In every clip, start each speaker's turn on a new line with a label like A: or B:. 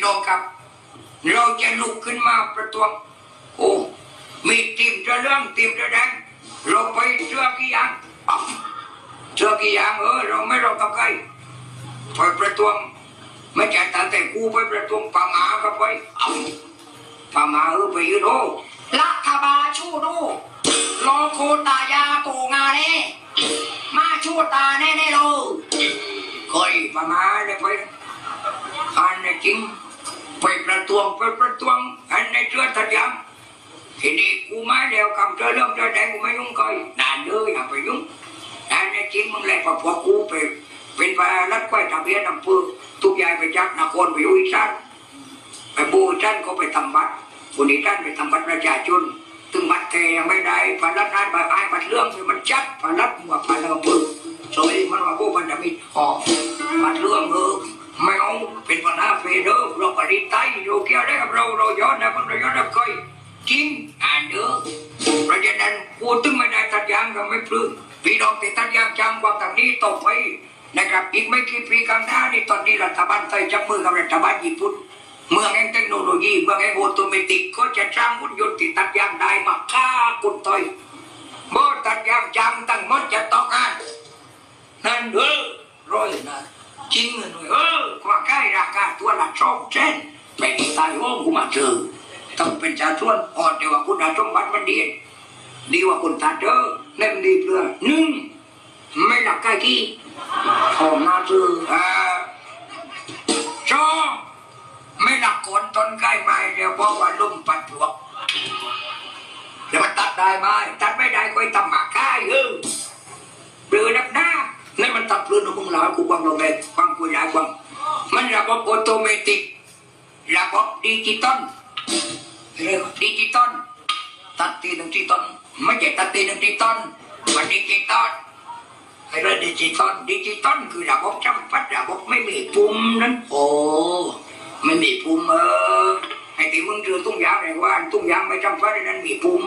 A: พี่น้องครับ เราจะลุกขึ้นมาประท้วงโอ้มีทีมจะเรื่องทีมจะแดงเราไปเชื่อกี่อย่างเชื่อกี่อย่างเออเราไม่เรากับใครไปประท้วงไม่ใช่ตั้งแต่กูไปประท้วงป่าหมาก็ไปเอาป่าหมาเออไปยืนโอ้
B: รัฐบาลชูดูรอโคตายาตูงาเน่มาชูตาแน่แน่ๆเลย
A: เคยป่าหมาเลยไปอันนี้จริง ไปประท้วงไปประท้วงอันนี้เชื่อทัดยังทีนี้กูไม่เดียวกับเธอเรื่องเธอแดงกูไม่ยุ่งเคยนานเลยอย่าไปยุ่งอันนี้จริงมึงเลยพอพวกกูไปเป็นพลัดไว้ทะเบียนอำเภอทุกยางไปจากนครไปอยู่อีสานไปบูท่านเขาไปทำบัตรคนนี้ท่านไปทำบัตรประชาชนถึงบัตรแกยังไม่ได้พลัดนั้นไปไอ้บัตรเรื่องมันจัดพลัดหัวพลัดอำเภอสวยมันว่าพวกมันจะมีหอบัตรเรื่องเออ ไม่เอาเป็นปัญหาเฟเดอร์เราปฏิไตยเราเกี่ยวได้กับเราเราย้อนนะมันเราย้อนนะเคยจริงอ่านเด้อเพราะฉะนั้นกูดถึงไม่ได้ตัดยางก็ไม่พลื้มพี่น้องที่ตัดยางจำความต่างนี้ต่อไปนะครับอีกไม่กี่ปีข้างหน้านี่ตอนนี้รัฐบาลไทยจับมือกับรัฐบาลญี่ปุ่นเมืองแห่งเทคโนโลยีเมืองแห่งออโตเมติกก็จะสร้างหุ่นยนต์ที่ตัดยางได้มาฆ่าคนไทยเมื่อตัดยางจำตั้งมดจะต้องงานนั่นเด้อร้อยนะ จริงเลยหน่อยเออความใกล้ราคาตัวละสองเส้นไม่มีตายโอ้กูมาเจอต้องเป็นชาชวนอ่อนเดียวว่าคุณอาสมบัติมันดีดีกว่าคนตาเด้อเล่มดีเพื่อหนึ่งไม่หลักใกล้ที่ทองนาซื้ออ่าสองไม่หลักคนต้นใกล้ไม้เดี๋ยวเพราะว่าลุ่มปัดพวกเดี๋ยวมันตัดได้ไหมตัดไม่ได้ก็ไอ้ตำหมากค่าเออเดือนับหน้านี่มันตัดพื้น ของมึงหลยกูความลงแรงความกูหลายความมันระบบออโตเมติกระบบดิจิตอลเรียกดิจิตอลตัดตีหนึ่งที่ต้นไม่ใช่ตัดตีหนึ่งที่ต้นมันดิจิตอลไอ้เรื่องดิจิตอลดิจิตอลคือระบบจำปัดระบบไม่มีปุ่มนั้นโอ้ไม่มีปุ่มเออไอ้ที่มึงเจอตุ้งยางไอ้ว่าตุ้งยางไม่จำปัดนั้นมีปุ่ม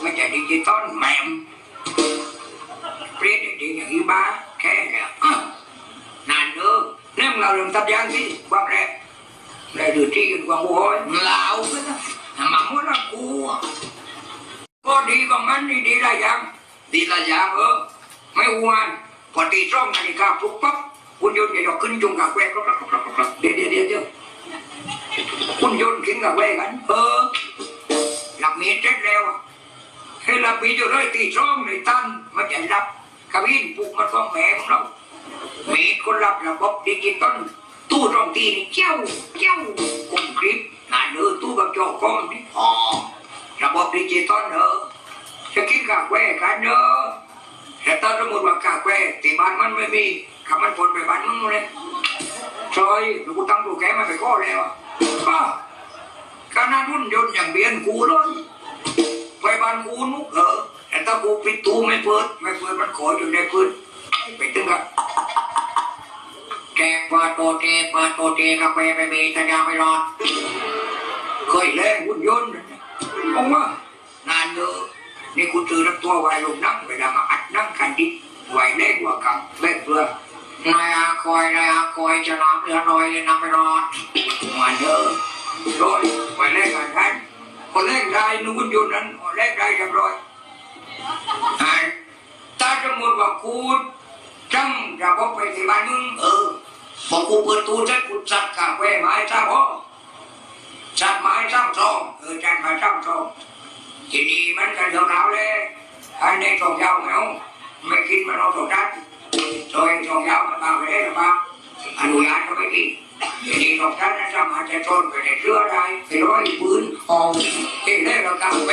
A: ไม่ใช่ดิจิตอลแหม เรื่องเราเรื่องตัดยางสิความแรกได้ดูที่กันกว่าโอ้ยลาวไปนะหมาหมดละกูอะก็ดีกว่ามันนี่ดีลายอย่างดีลายอย่างเออไม่หวนพอตีช่องนาฬิกาปลุกปั๊บคุณยนต์จะยกขึ้นจงกับแวกครับครับครับครับเดี๋ยวเดี๋ยวเดี๋ยวคุณยนต์ขึ้นกับแวกกันเออหลับมีเจ็ดแล้วให้หลับมีอยู่เลยตีช่องในตั้นมันจะรับกระวินปลุกมาต้องแหม่ของเรา มีคนรับระบบดิจิตอลตู้ตรงตีนี่เจ้าเจ้ากลมกริบนานเออตู้กับจอคอมนี่อ๋อระบบดิจิตอลเนอจะกินกาแฟกันเนอะแต่ถ้าสมมติว่ากาแฟที่บ้านมันไม่มีขับมันผลไปบ้านมึงเลยซอยหรือกูตั้งตัวแกมาไปก็แล้วป้าการนั้นรุ่นยนต์อย่างเบียนกูเลยไปบ้านกูนุกเหรอแต่ถ้ากูปิดตู้ไม่เปิด ไม่เปิดมันขออยู่ในพื้นไปตึงกับ จกปาโตเจปาโตเจกาแฟไปมีแต่ยาไม่รอดเคยเล่นหุ่นยนต์นะผมว่านานเนอะนี่กูซื้อรับตัวไว้ลงนั่งเวลามาอัดนั่งกันดิไว้เล่นกว่ากับเล่นเพื่อนายอาคอยนายอาคอยจะน้ำเรือน้อยเลยน้ำไม่รอดมาเนอะโดยไว้เล่นกันกันคนเล่นได้นุ่นยนต์นั้นเล่นได้เรียบร้อยอ่าถ้าสมมติว่ากูจังจะบไปที่บ้านมึงเออ บอกูเปิดตู้จะกูจัดกาแฟมาให้จ้าพ่อจัดไม้จ้ำทองเออจัดไม้จ้ำทองทีนี้มันก็เดือดร้อนเลยอันนี้ตองยาวไม่เอาไม่กินมันเอาตกดันโดยตองยาวมันบางไปได้หรือเปล่าอนุญาตก็ไม่กินทีนี้ตกดันนั้นจะมาจะทนไปในเสื้อได้ไปร้อยปืนหองที่ได้เรากำเว